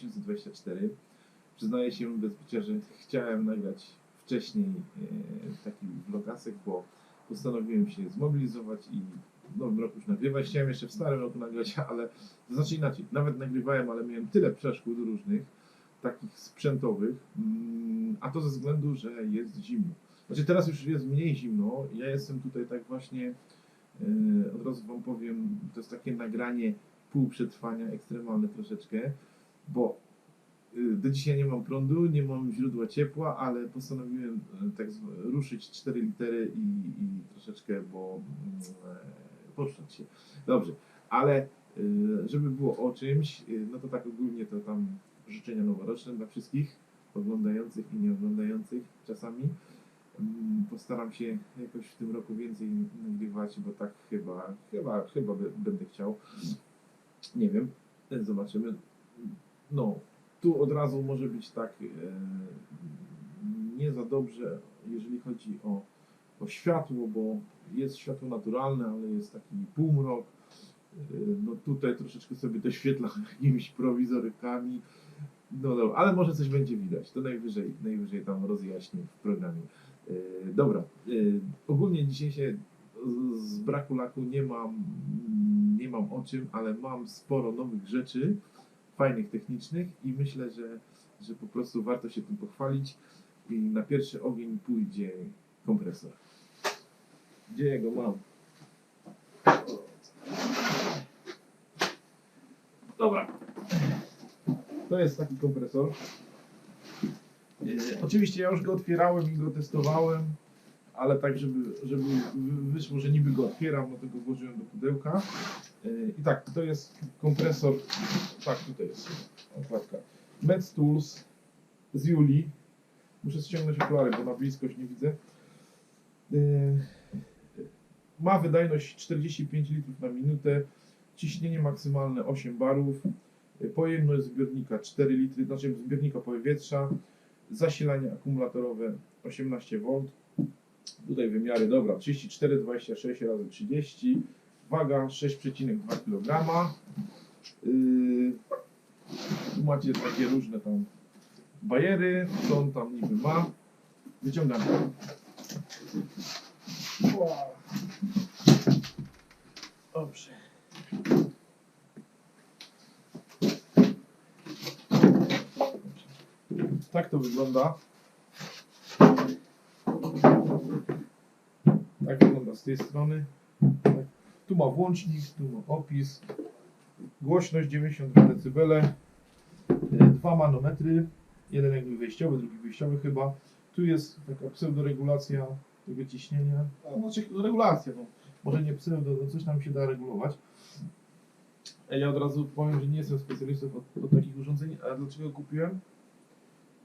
2024. Przyznaję się bez bicia, że chciałem nagrać wcześniej y, taki vlogasek, bo postanowiłem się zmobilizować i w nowym roku już nagrywać. Chciałem jeszcze w starym roku nagrać, ale to znaczy inaczej, nawet nagrywałem, ale miałem tyle przeszkód różnych, takich sprzętowych, mm, a to ze względu, że jest zimno. Znaczy teraz już jest mniej zimno, ja jestem tutaj tak właśnie Yy, Od razu Wam powiem, to jest takie nagranie pół przetrwania, ekstremalne troszeczkę, bo yy, do dzisiaj nie mam prądu, nie mam źródła ciepła, ale postanowiłem yy, tak ruszyć cztery litery i, i troszeczkę, bo mm, e, poszczać się. Dobrze, ale yy, żeby było o czymś, no to tak ogólnie to tam życzenia noworoczne dla wszystkich oglądających i nie oglądających czasami. Mm, Postaram się jakoś w tym roku więcej nagrywać, bo tak chyba, chyba, chyba będę chciał. Nie wiem, zobaczymy. No, tu od razu może być tak e, nie za dobrze, jeżeli chodzi o, o światło, bo jest światło naturalne, ale jest taki półmrok. E, No tutaj troszeczkę sobie doświetlam jakimiś prowizorykami. No dobra, ale może coś będzie widać. To najwyżej, najwyżej tam rozjaśnię w programie. Yy, dobra, yy, ogólnie dzisiaj się z braku laku nie mam, nie mam o czym, ale mam sporo nowych rzeczy, fajnych, technicznych i myślę, że, że po prostu warto się tym pochwalić i na pierwszy ogień pójdzie kompresor. Gdzie go mam? Dobra. To jest taki kompresor. E, Oczywiście ja już go otwierałem i go testowałem, ale tak, żeby, żeby wy- wyszło, że niby go otwieram, no to go włożyłem do pudełka. I tak, to jest kompresor, tak tutaj jest okładka. Metz Tools z Juli. Muszę ściągnąć okulary, bo na bliskość nie widzę. E, Ma wydajność 45 litrów na minutę, ciśnienie maksymalne 8 barów, pojemność zbiornika 4 litry, znaczy zbiornika powietrza, zasilanie akumulatorowe 18 V. Tutaj wymiary, dobra, 34, 26 razy 30, waga 6,2 kg. Yy, tu macie takie różne tam bajery, co on tam niby ma. Wyciągamy. Dobrze. Tak to wygląda. Tak wygląda z tej strony. Tak. Tu ma włącznik, tu ma opis. Głośność 92 dB. e, Dwa manometry. Jeden jakby wejściowy, drugi wyjściowy chyba. Tu jest taka pseudoregulacja tego ciśnienia. A, znaczy regulacja, no. może nie pseudo, no coś tam się da regulować. E, Ja od razu powiem, że nie jestem specjalistą od, od takich urządzeń, a dlaczego kupiłem?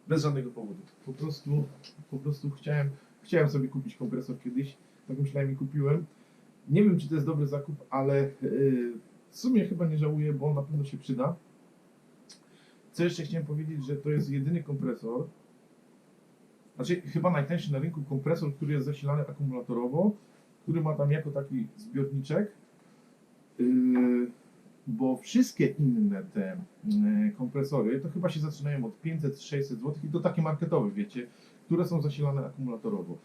Bez żadnego powodu. Po prostu, po prostu chciałem, chciałem sobie kupić kompresor kiedyś. Tak myślałem i kupiłem. Nie wiem, czy to jest dobry zakup, ale yy, w sumie chyba nie żałuję, bo on na pewno się przyda. Co jeszcze chciałem powiedzieć, że to jest jedyny kompresor, znaczy chyba najtańszy na rynku kompresor, który jest zasilany akumulatorowo, który ma tam jako taki zbiorniczek. Yy, bo wszystkie inne te e, kompresory to chyba się zaczynają od 500-600 zł i to takie marketowe, wiecie, które są zasilane akumulatorowo.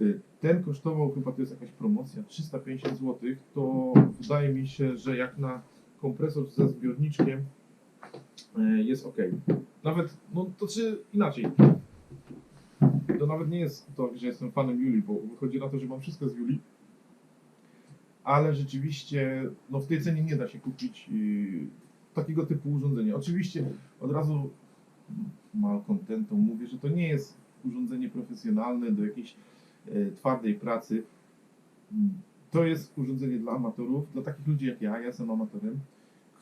Y, Ten kosztował chyba to jest jakaś promocja 350 zł, to wydaje mi się, że jak na kompresor ze zbiorniczkiem e, jest ok. Nawet, no to czy inaczej. To nawet nie jest to, że jestem fanem Juli, bo wychodzi na to, że mam wszystko z Juli ale rzeczywiście no w tej cenie nie da się kupić yy, takiego typu urządzenia. Oczywiście od razu malkontentom mówię, że to nie jest urządzenie profesjonalne do jakiejś twardej pracy. Mm, To jest urządzenie dla amatorów, dla takich ludzi jak ja, ja jestem amatorem,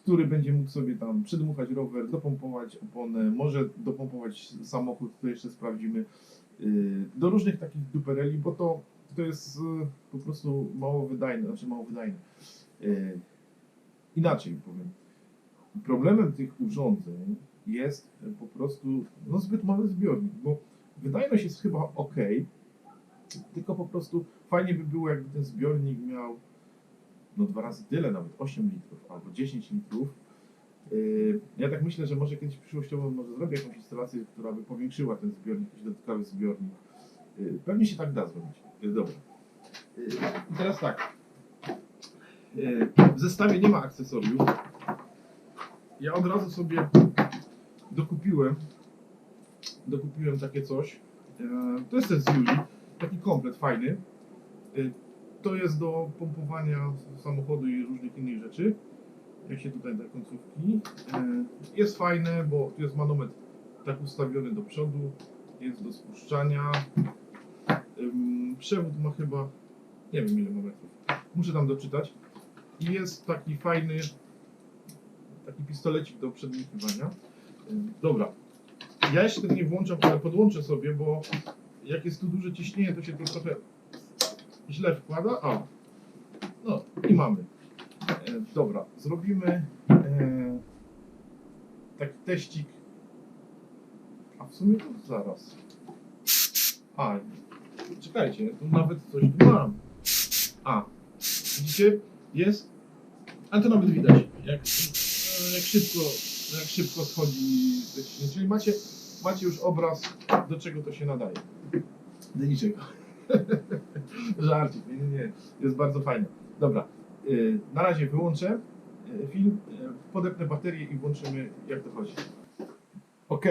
który będzie mógł sobie tam przydmuchać rower, dopompować oponę, może dopompować samochód, to jeszcze sprawdzimy, yy, do różnych takich dupereli, bo to to jest e, po prostu mało wydajne, znaczy mało wydajne. Inaczej powiem. Problemem tych urządzeń jest po prostu no, zbyt mały zbiornik, bo wydajność jest chyba ok, tylko po prostu fajnie by było, jakby ten zbiornik miał no dwa razy tyle, nawet 8 litrów albo 10 litrów. Yy, Ja tak myślę, że może kiedyś przyszłościowo może zrobię jakąś instalację, która by powiększyła ten zbiornik, jakiś dodatkowy zbiornik. Yy, Pewnie się tak da zrobić. Yy, Dobra. Yy, I teraz tak. Yy, W zestawie nie ma akcesoriów. Ja od razu sobie dokupiłem dokupiłem takie coś. To jest ten z Yuli, taki komplet fajny. E, To jest do pompowania samochodu i różnych innych rzeczy. Jak się tutaj da końcówki. E, Jest fajne, bo tu jest manometr tak ustawiony do przodu. Jest do spuszczania. Przewód ma chyba, nie wiem ile ma metrów. Muszę tam doczytać. I jest taki fajny, taki pistolecik do przedmietywania. Ym, Dobra, ja jeszcze nie włączam, ale podłączę sobie, bo jak jest tu duże ciśnienie, to się to trochę źle wkłada. O, no i mamy. E, dobra, zrobimy e, taki teścik. A w sumie to zaraz. A, czekajcie, tu nawet coś tu mam. A, widzicie? Jest. A to nawet widać, jak, jak szybko jak szybko schodzi. Czyli macie, macie już obraz, do czego to się nadaje. Do niczego. Żarcik, nie, nie, nie. Jest bardzo fajne. Dobra, yy, na razie wyłączę yy, film, yy, podepnę baterię i włączymy jak to chodzi. Ok,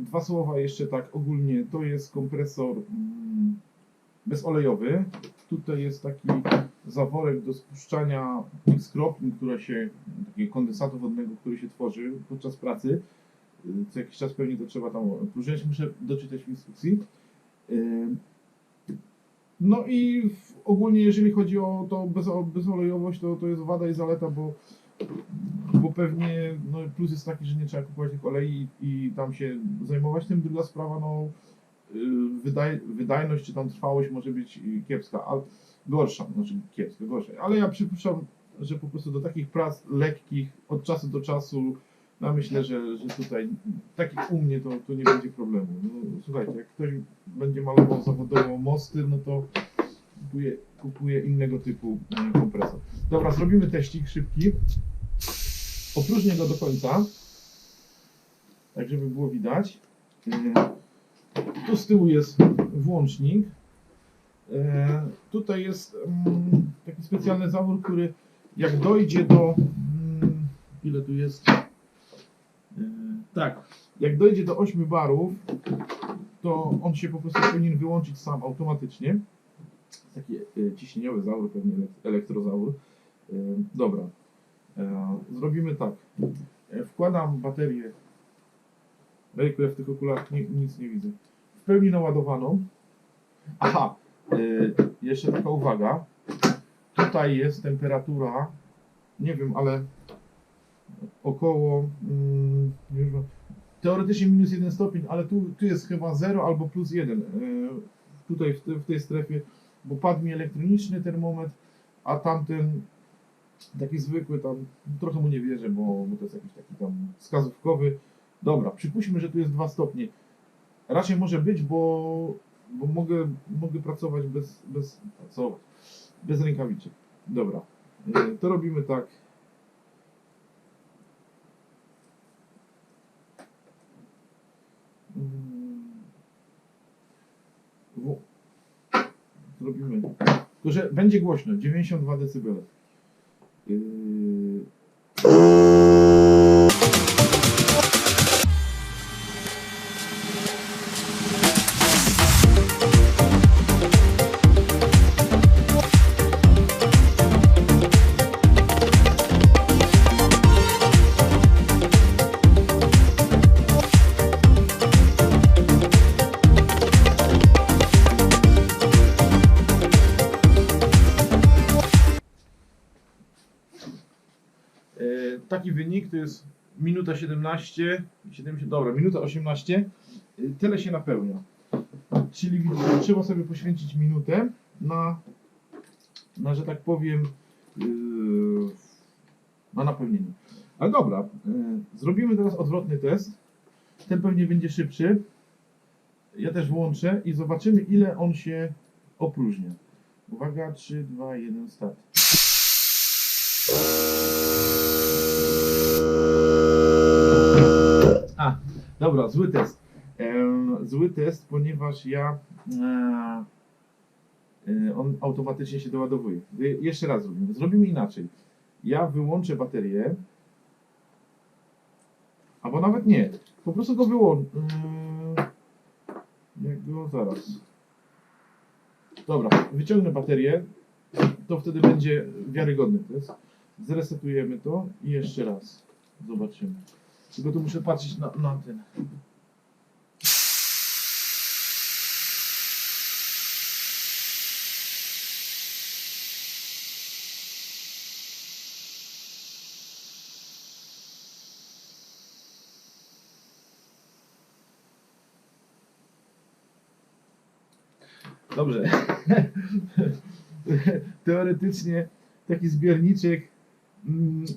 dwa słowa jeszcze tak ogólnie. To jest kompresor mm, bezolejowy. Tutaj jest taki zaworek do spuszczania tych skropni, które się, takiego kondensatu wodnego, który się tworzy podczas pracy. Co jakiś czas pewnie to trzeba tam próżniać, muszę doczytać w instrukcji. No i ogólnie jeżeli chodzi o to bezo, bezolejowość, to, to jest wada i zaleta, bo, bo pewnie no, plus jest taki, że nie trzeba kupować tych olei i tam się zajmować tym. Druga sprawa, no y, wydaj, wydajność czy tam trwałość może być kiepska, ale gorsza, znaczy kiepska, gorsza. Ale ja przypuszczam, że po prostu do takich prac lekkich od czasu do czasu, no myślę, że, że tutaj takich u mnie to, to nie będzie problemu. No, słuchajcie, jak ktoś będzie malował zawodowo mosty, no to kupuje, kupuje innego typu e, kompresor. Dobra, zrobimy teścik szybki. Opróżnię go do końca, tak żeby było widać. E, Tu z tyłu jest włącznik. E, tutaj jest mm, taki specjalny zawór, który jak dojdzie do. Mm, ile tu jest? Tak, jak dojdzie do 8 barów, to on się po prostu powinien wyłączyć sam automatycznie. Taki e, ciśnieniowy zawór, pewnie elek- elektrozawór. E, dobra, e, zrobimy tak. Wkładam baterię. Rejku, w tych okularach nic nie widzę. W pełni naładowaną. Aha, jeszcze taka uwaga. Tutaj jest temperatura, nie wiem, ale około, mm, teoretycznie minus 1 stopień, ale tu, tu jest chyba 0 albo plus 1. y, tutaj w, te, w tej strefie, bo padł mi elektroniczny termometr, a tamten taki zwykły tam, trochę mu nie wierzę, bo, bo to jest jakiś taki tam wskazówkowy. Dobra, przypuśćmy, że tu jest 2 stopnie. Raczej może być, bo, bo mogę, mogę pracować bez, bez, pracować, bez rękawiczek. Dobra, e, to robimy tak. Mm. W. Zrobimy. Tylko, że będzie głośno, 92 dB. Yy... 17, 70, dobra, minuta 18, e, tyle się napełnia. Czyli widzicie, trzeba sobie poświęcić minutę na, na że tak powiem, yy, na napełnienie. Ale dobra, e, zrobimy teraz odwrotny test. Ten pewnie będzie szybszy. Ja też włączę i zobaczymy ile on się opróżnia. Uwaga, 3, 2, 1, start. A, dobra, zły test. Zły test, ponieważ ja. E, e, on automatycznie się doładowuje. Jeszcze raz zrobimy. Zrobimy inaczej. Ja wyłączę baterię. Albo nawet nie. Po prostu go wyłączę. Jak go zaraz. Dobra, wyciągnę baterię. To wtedy będzie wiarygodny test. Zresetujemy to i jeszcze raz. Zobaczymy. Tylko tu muszę patrzeć na, na ten. Dobrze. Teoretycznie taki zbiorniczek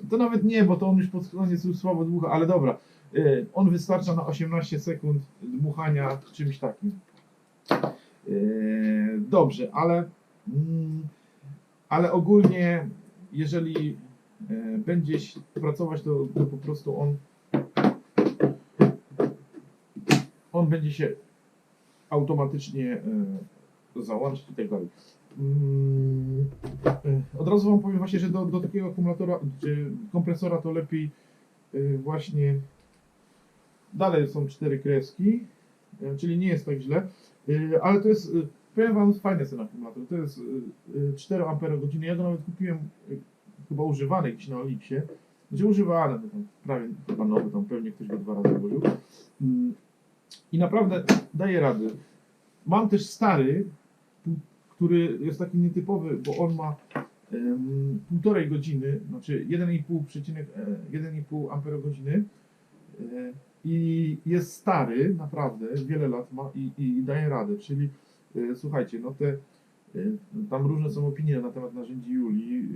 to nawet nie, bo to on już pod koniec już słabo dmucha, ale dobra. Y, On wystarcza na 18 sekund dmuchania czymś takim. Y, Dobrze, ale mm, ale ogólnie jeżeli y, będziesz pracować, to, to po prostu on on będzie się automatycznie załączyć i tak dalej. Mm, y, Od razu Wam powiem właśnie, że do, do takiego akumulatora, czy kompresora to lepiej y, właśnie dalej są cztery kreski, y, czyli nie jest tak źle, y, ale to jest, y, powiem Wam, fajny ten akumulator, to jest y, y, 4 Ah, ja go nawet kupiłem y, chyba używany gdzieś na Oliksie, znaczy używany, tam prawie chyba nowy, tam pewnie ktoś go dwa razy włożył Mm, i naprawdę daje rady. Mam też stary, który jest taki nietypowy, bo on ma półtorej godziny, znaczy 1,5 przecinek, e, 1,5 amperogodziny e, i jest stary, naprawdę, wiele lat ma i, i daje radę, czyli e, słuchajcie, no te tam różne są opinie na temat narzędzi Julii,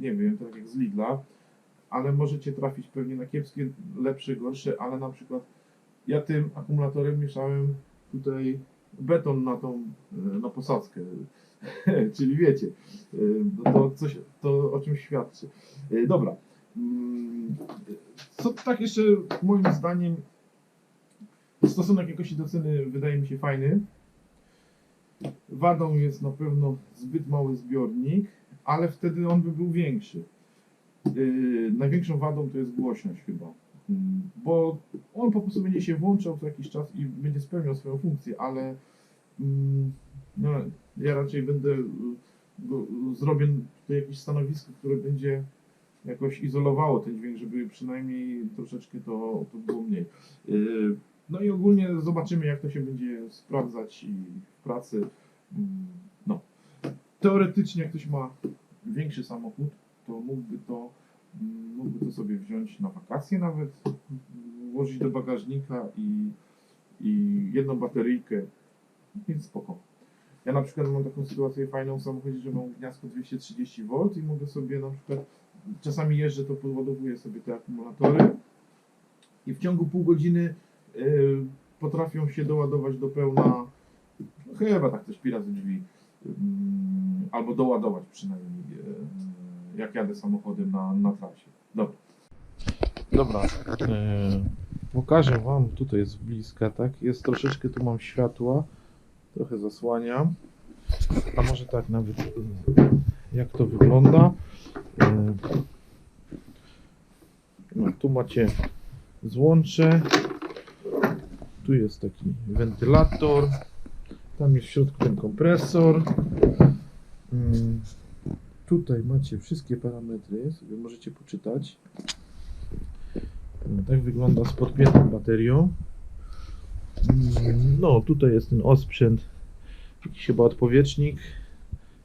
nie wiem, tak jak z Lidla, ale możecie trafić pewnie na kiepskie, lepsze, gorsze, ale na przykład ja tym akumulatorem mieszałem tutaj beton na tą, na posadzkę. Czyli wiecie, no to coś, to o czymś świadczy. E, Dobra. Mm, Co tak jeszcze moim zdaniem stosunek jakości do ceny wydaje mi się fajny. Wadą jest na pewno zbyt mały zbiornik, ale wtedy on by był większy. Yy, największą wadą to jest głośność chyba. Mm, Bo on po prostu będzie się włączał co jakiś czas i będzie spełniał swoją funkcję, ale mm, no, ja raczej będę y, zrobię jakieś stanowisko, które będzie jakoś izolowało ten dźwięk, żeby przynajmniej troszeczkę to, to było mniej. Yy, No i ogólnie zobaczymy, jak to się będzie sprawdzać i w pracy. Mm, No. Teoretycznie, jak ktoś ma większy samochód, to mógłby to, mm, mógłby to sobie wziąć na wakacje nawet, włożyć do bagażnika i, i jedną bateryjkę. Więc spoko. Ja na przykład mam taką sytuację fajną w samochodzie, że mam gniazdko 230V i mogę sobie na przykład, czasami jeżdżę, to podładowuję sobie te akumulatory i w ciągu pół godziny y, potrafią się doładować do pełna, no chyba tak też pi razy drzwi, Ym, albo doładować przynajmniej, y, jak jadę samochodem na, na trasie. Dobra. Dobra. E, pokażę Wam, tutaj jest bliska, tak? Jest troszeczkę, tu mam światła, trochę zasłaniam. A może tak nawet, y, jak to wygląda. E, no, tu macie złącze. Tu jest taki wentylator. Tam jest w środku ten kompresor. Mm, Tutaj macie wszystkie parametry, sobie możecie poczytać. No, Tak wygląda z podpiętą baterią. No, tutaj jest ten osprzęt, jakiś chyba odpowietrznik,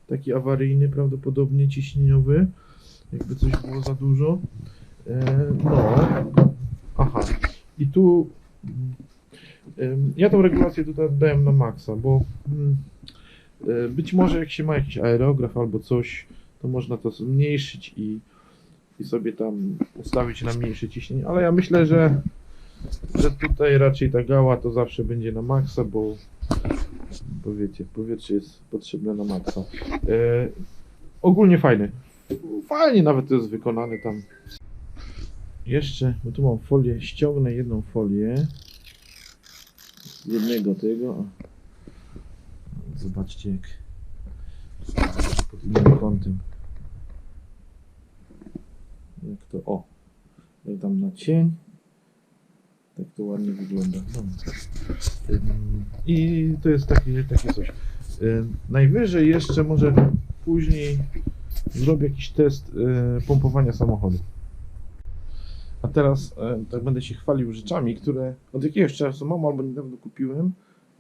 taki awaryjny prawdopodobnie, ciśnieniowy, jakby coś było za dużo. E, No, aha, i tu ja tą regulację tutaj dałem na maksa, bo mm, e, być może jak się ma jakiś aerograf albo coś, to można to zmniejszyć i, i sobie tam ustawić na mniejsze ciśnienie, ale ja myślę, że, że tutaj raczej ta gała to zawsze będzie na maksa, bo, bo wiecie, powietrze jest potrzebne na maksa. E, ogólnie fajny. fajnie nawet to jest wykonane tam. Jeszcze, bo tu mam folię, ściągnę jedną folię. Jednego tego. Zobaczcie jak pod innym kątem. Jak to, o. Jak tam na cień. Tak to ładnie wygląda. No. I to jest takie, takie coś. Najwyżej jeszcze może później zrobię jakiś test y, pompowania samochodu. A teraz y, tak będę się chwalił rzeczami, które od jakiegoś czasu mam albo niedawno kupiłem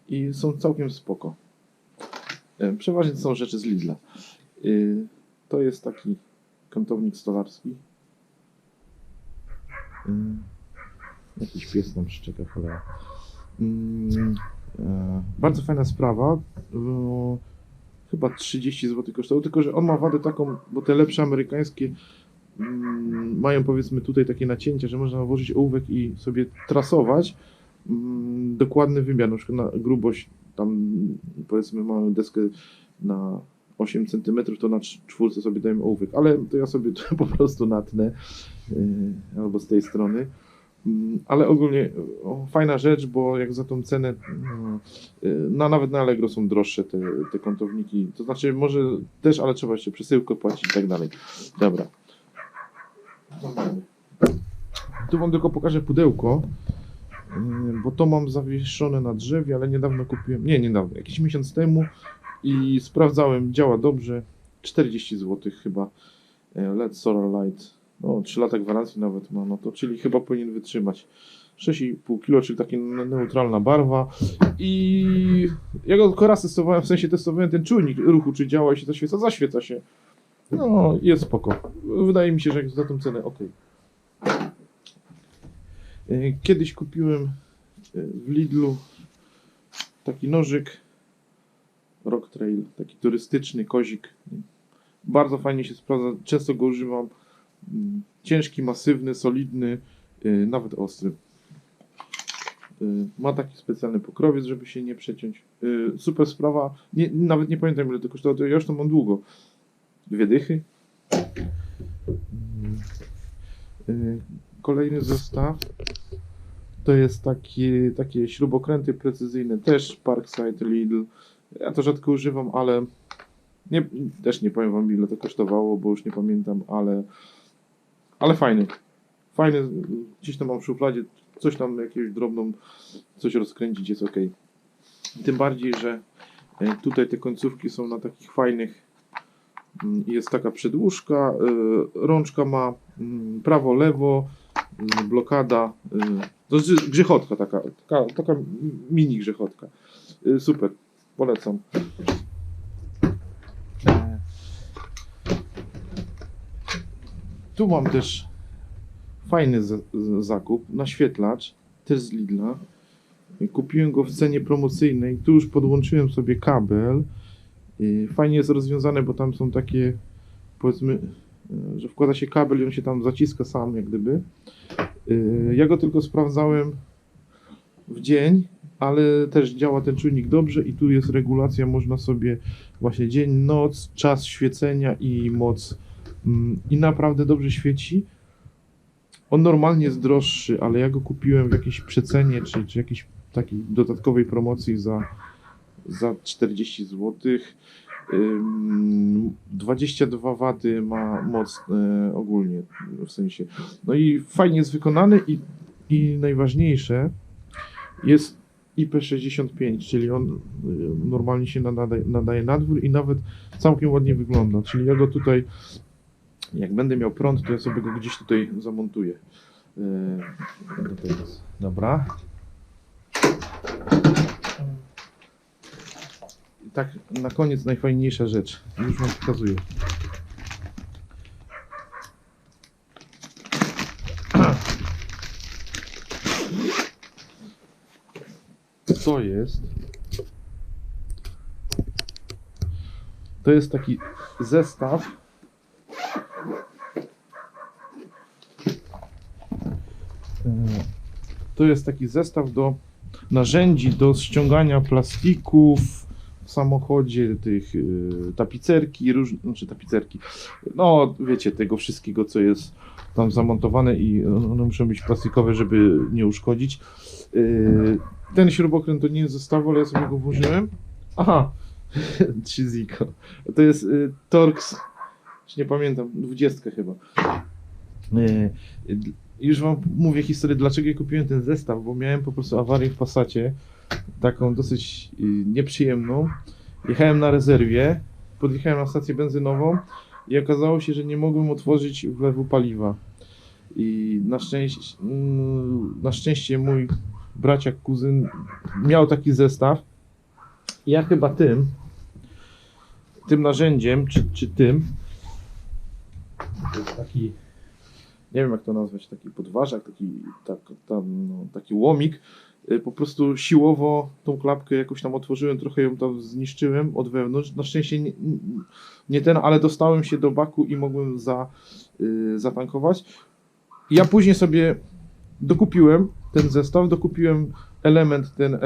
i są całkiem spoko. Przeważnie to są rzeczy z Lidla. Y, To jest taki kątownik stolarski. Jakiś pies nam szczeka cholera. Mm, e, Bardzo fajna sprawa. Chyba 30 zł kosztował, tylko że on ma wadę taką, bo te lepsze amerykańskie mm, mają powiedzmy tutaj takie nacięcia, że można włożyć ołówek i sobie trasować mm, dokładny wymiar, na przykład na grubość tam powiedzmy mamy deskę na 8 cm, to na cz- czwórce sobie dajemy ołówek, ale to ja sobie to po prostu natnę yy, albo z tej strony. Mm, Ale ogólnie fajna rzecz, bo jak za tą cenę, no, na, nawet na Allegro są droższe te, te kątowniki. To znaczy, może też, ale trzeba jeszcze przesyłkę płacić i tak dalej. Dobra. Tu Wam tylko pokażę pudełko, y, bo to mam zawieszone na drzewie, ale niedawno kupiłem, nie niedawno, jakiś miesiąc temu i sprawdzałem, działa dobrze. 40 zł chyba. E, LED Solar Light. No, 3 lata gwarancji nawet ma, no to czyli chyba powinien wytrzymać. 6,5 kg, czyli taka ne- neutralna barwa. I ja go tylko raz testowałem, w sensie testowałem ten czujnik ruchu, czy działa i się zaświeca. Zaświeca się. No, jest spoko. Wydaje mi się, że za tą cenę, ok. Kiedyś kupiłem e, w Lidlu taki nożyk Rock Trail, taki turystyczny kozik. Bardzo fajnie się sprawdza, często go używam. Ciężki, masywny, solidny, yy, nawet ostry. Yy, Ma taki specjalny pokrowiec, żeby się nie przeciąć. Yy, Super sprawa. Nie, nawet nie pamiętam ile to kosztowało, to ja już to mam długo. Dwie dychy. Kolejny zestaw to jest taki, takie śrubokręty precyzyjne, też Parkside Lidl. Ja to rzadko używam, ale nie, też nie powiem wam ile to kosztowało, bo już nie pamiętam, ale, ale fajny. Fajny, gdzieś tam mam w szufladzie, coś tam, jakąś drobną, coś rozkręcić jest ok. Tym bardziej, że e, tutaj te końcówki są na takich fajnych, mm, jest taka przedłużka, e, rączka ma mm, prawo, lewo, mm, blokada, e, to grzechotka taka, taka, taka mini grzechotka. Super, polecam. Tu mam też fajny zakup, naświetlacz, też z Lidla. Kupiłem go w cenie promocyjnej, tu już podłączyłem sobie kabel. Fajnie jest rozwiązane, bo tam są takie, powiedzmy, e, że wkłada się kabel i on się tam zaciska sam, jak gdyby. E, Ja go tylko sprawdzałem w dzień, ale też działa ten czujnik dobrze i tu jest regulacja, można sobie właśnie dzień, noc, czas świecenia i moc i naprawdę dobrze świeci. On normalnie jest droższy, ale ja go kupiłem w jakiejś przecenie czy, czy jakiejś takiej dodatkowej promocji za, za 40 zł. Ym, 22 wady ma moc e, ogólnie w sensie. No i fajnie jest wykonany i, i najważniejsze jest IP65, czyli on y, normalnie się nadaje, nadaje na dwór i nawet całkiem ładnie wygląda. Czyli ja go tutaj jak będę miał prąd, to ja sobie go gdzieś tutaj zamontuję. Yy. Dobra. I tak na koniec najfajniejsza rzecz. Już wam pokazuję. Co jest? To jest taki zestaw To jest taki zestaw do narzędzi do ściągania plastików, samochodzie, tych y, tapicerki, róż, znaczy tapicerki, no wiecie, tego wszystkiego, co jest tam zamontowane i one muszą być plastikowe, żeby nie uszkodzić. Y, ten śrubokręt to nie jest zestawu, ale ja sobie go włożyłem. Aha, 3 Zico. To jest y, Torx, nie pamiętam, 20 chyba. Już wam mówię historię, dlaczego ja kupiłem ten zestaw, bo miałem po prostu awarię w Passacie, taką dosyć y, nieprzyjemną. Jechałem na rezerwie, podjechałem na stację benzynową i okazało się, że nie mogłem otworzyć wlewu paliwa. I na szczęście, mm, na szczęście mój braciak, kuzyn miał taki zestaw. Ja chyba tym, tym narzędziem, czy, czy tym, to jest taki, nie wiem jak to nazwać, taki podważak, taki, tak, tam, no, taki łomik, y, po prostu siłowo tą klapkę jakoś tam otworzyłem, trochę ją tam zniszczyłem od wewnątrz. Na szczęście nie, nie ten, ale dostałem się do baku i mogłem za, y, zatankować. Ja później sobie dokupiłem ten zestaw, dokupiłem element, ten e,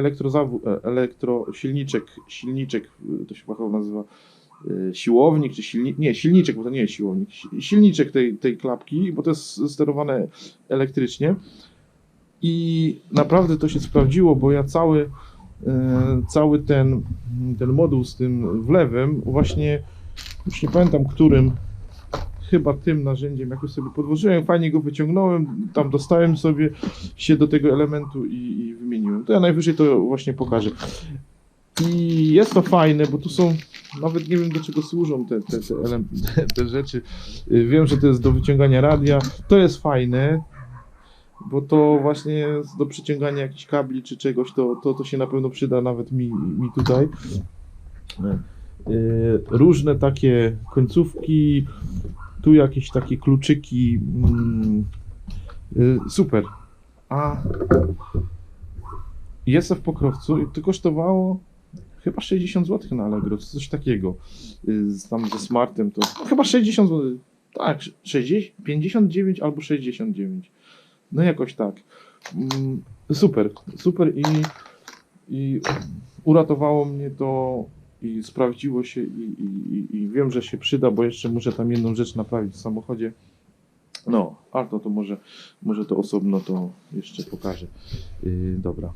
elektrosilniczek, silniczek, y, to się fachowo nazywa siłownik, czy silnik, nie, silniczek, bo to nie jest siłownik, si- silniczek tej, tej klapki, bo to jest sterowane elektrycznie i naprawdę to się sprawdziło, bo ja cały, e, cały ten, ten moduł z tym wlewem właśnie, już nie pamiętam którym, chyba tym narzędziem jakoś sobie podłożyłem, fajnie go wyciągnąłem, tam dostałem sobie się do tego elementu i, i wymieniłem. To ja najwyżej to właśnie pokażę. I jest to fajne, bo tu są, nawet nie wiem do czego służą te, te, te, te, te rzeczy. Y, Wiem, że to jest do wyciągania radia. To jest fajne, bo to właśnie jest do przyciągania jakichś kabli czy czegoś, to, to, to się na pewno przyda nawet mi, mi tutaj. Y, Różne takie końcówki, tu jakieś takie kluczyki. mm, y, Super. A jest to w Pokrowcu i to kosztowało chyba 60 zł na Allegro, coś takiego. Y, tam ze smartem to no, chyba 60 zł. Tak, 60, 59 albo 69. No jakoś tak. Mm, Super, super i, i uratowało mnie to i sprawdziło się i, i- i wiem, że się przyda, bo jeszcze muszę tam jedną rzecz naprawić w samochodzie. No, ale to, to może, może to osobno to jeszcze pokażę. Yy, dobra.